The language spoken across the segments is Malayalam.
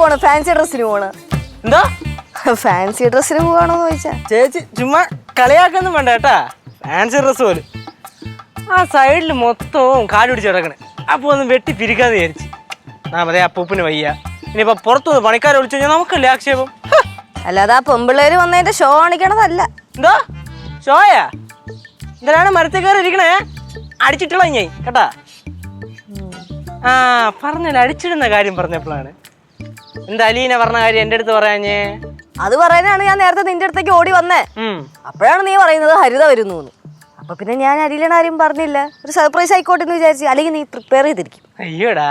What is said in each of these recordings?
പോണ്? ഫാൻസി ഡ്രസ്സിന് പോണ്. എന്താ? ഫാൻസി ഡ്രസ്സിന് പോവാണോന്ന് ചോദിച്ചാ. ചേച്ചി ചുമ്മാ കളിയാക്കൊന്നും വേണ്ട കേട്ടാ. ഫാൻസി ഡ്രസ് പോലും. ആ സൈഡിൽ മൊത്തവും കാട് പിടിച്ച് കിടക്കണേ. അപ്പോൾ ഒന്ന് വെട്ടി പിരിക്കാന്ന് വിചാരിച്ചു. ആ മതി അപ്പൂപ്പിന് വയ്യ. ഇനിയിപ്പോ പുറത്തുനിന്ന് പണിക്കാരെ വിളിച്ചു കഴിഞ്ഞാൽ നമുക്കല്ലേ ആക്ഷേപം? അല്ലാതെ ആ പെമ്പിള്ളേര് വന്നതിന്റെ ഷോ കാണിക്കണതല്ല. എന്താ? ഷോയാ എന്തിനാണ് മരത്തിൽ കയറി ഇരിക്കണേ. അടിച്ചിട്ടുള്ള ഞാൻ കേട്ടാ? ആ പറഞ്ഞല്ലോ അടിച്ചിടുന്ന കാര്യം പറഞ്ഞപ്പോഴാണ്. എന്താ അലീന പറഞ്ഞ കാര്യം എന്റെ അടുത്ത് പറയാഞ്ഞേ? അത് പറയാനാണ് ഞാൻ നേരത്തെ നിന്റെ അടുത്തേക്ക് ഓടി വന്നേ. അപ്പോഴാണ് നീ പറയുന്നത് ഹരിത വരുന്നു അപ്പൊ പിന്നെ ഞാൻ അരിയിലാണ് ആരും പറഞ്ഞില്ല. ഒരു സർപ്രൈസ് ആയിക്കോട്ടെ എന്ന് വിചാരിച്ചു. അല്ലെങ്കിൽ നീ പ്രിപ്പയർ ചെയ്തിരിക്കും. അയ്യോടാ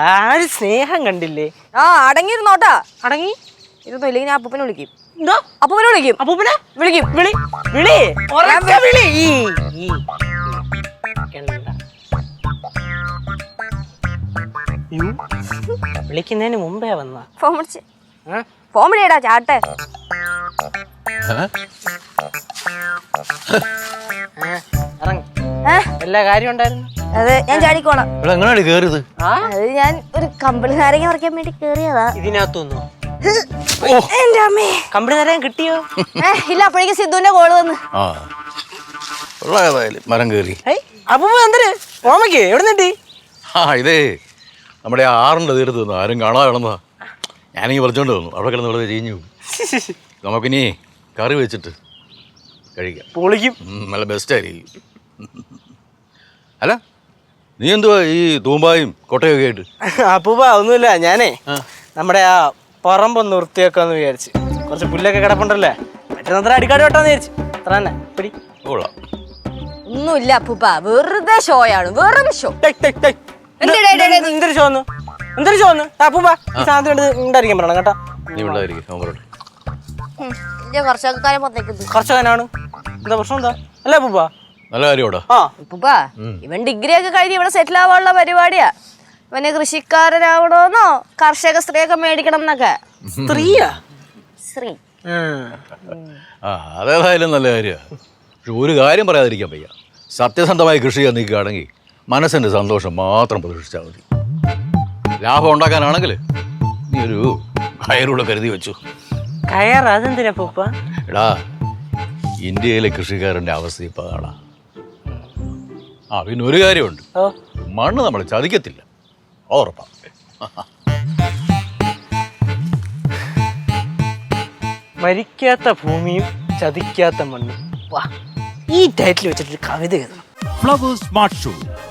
സ്നേഹം കണ്ടില്ലേ? ആ അടങ്ങിയിരുന്നോട്ടാ. അടങ്ങി? ഇരുന്നു ഇല്ലെങ്കിൽ ഞാൻ അപ്പൂപ്പനെ വിളിക്കും. അപ്പൂപ്പനെ വിളിക്കും. അപ്പൂപ്പനെ? വിളിക്കും. വിളി വിളി. വിളി. വിളിക്കുന്നതിന് മുമ്പേ വന്ന ഫോൺ വിളിച്ച്. ഫോൺ വിളിയടാ ചാട്ടെ. എല്ലാ കാര്യം ഉണ്ടായിരുന്നു? അതെ ഞാൻ ചാടിക്കോളാം. എങ്ങനെയാണ് കയറിയത് ആ? അത് ഞാൻ ഒരു കമ്പിളി നാരങ്ങ പറിക്കാൻ വേണ്ടി കേറിയതാ. ഇതിനകത്തൊന്നു എന്റെ അമ്മേ. കമ്പിളി നാരങ്ങ കിട്ടിയോ? ഇല്ല അപ്പോഴേക്കും സിദ്ധുവിന്റെ കോൾ വന്ന്. മരം കയറി അപ്പൊ എന്തര് ഓമയ്ക്ക് എവിടെ നിട്ടി ആ ഇതേ. നമ്മുടെ ആ ആറിന്റെ തീരത്ത് നിന്ന് ആരും കാണാതെ കിടന്നതാ. ഞാനീ പറിച്ചോണ്ട് വന്നു. അവിടെ കിടന്ന് വെറുതെ ചീഞ്ഞു നമുക്കിനി കറി വെച്ചിട്ട് കഴിക്കാം. പൊളിക്കും. നല്ല ബെസ്റ്റായിരിക്കും അല്ല നീ എന്തുവാ ഈ തൂമ്പായും കൊട്ടയൊക്കെ ആയിട്ട്? അപ്പൂപ്പ ഒന്നുമില്ല. ഞാനേ. നമ്മുടെ ആ പറമ്പൊന്ന് വൃത്തിയാക്കാന്ന് വിചാരിച്ച്. കുറച്ച് പുല്ലൊക്കെ കിടപ്പുണ്ടല്ലേ? പറ്റുന്നത്ര അടിക്കാട് വെട്ടാന്ന് വിചാരിച്ചു. അത്ര തന്നെ. പിടി. കൊള്ളാം. ഒന്നുമില്ല അപ്പൂപ്പ. വെറുതെ ഷോയാണ് വെറും ഷോ എന്തൊരു ഷോ എന്തൊരു അപ്പൂപ്പ ഈ സാധനം എടുത്ത് ഉണ്ടായിരിക്കാൻ പറയണം കേട്ടോ. നീ ഉണ്ടായിരിക്കും അവൻ എന്താ പ്രശ്നം? എന്താ? അല്ലേ അപ്പൂപ്പ നല്ല കാര്യോടാ ആ. ഉപ്പുപ്പ ഇവൻ ഡിഗ്രി ഒക്കെ കഴിഞ്ഞ് ഇവിടെ സെറ്റിൽ ആവാനുള്ള പരിപാടിയാ. ഇവന് കൃഷിക്കാരനാവണോന്നോ? കർഷക സ്ത്രീയൊക്കെ മേടിക്കണം എന്നൊക്കെ. സ്ത്രീയാ? സ്ത്രീ. ആ. അതേതായാലും നല്ല കാര്യമാണ് പക്ഷെ ഒരു കാര്യം പറയാതിരിക്കാൻ വയ്യ. സത്യസന്ധമായി കൃഷി ചെയ്യാൻ നിൽക്കുകയാണെങ്കിൽ മനസ്സിന്റെ സന്തോഷം മാത്രം പ്രതീക്ഷിച്ചാൽ മതി. ലാഭം ഉണ്ടാക്കാനാണെങ്കിൽ നീ ഒരു കയറൂടെ കരുതി വെച്ചു. കയർ അതെന്തിനാ പൂപ്പ? എടാ ഇന്ത്യയിലെ കൃഷിക്കാരന്റെ അവസ്ഥ ഇപ്പോൾ അതാടാ ആ പിന്നെ ഒരു കാര്യമുണ്ട്. ഓ. മണ്ണ് നമ്മൾ ചതിക്കത്തില്ല. ഉറപ്പാ. മരിക്കാത്ത ഭൂമിയും ചതിക്കാത്ത മണ്ണും. വാ ഈ ടൈറ്റിൽ വെച്ചിട്ട് കവിത എഴുതണം. Flowers smart show.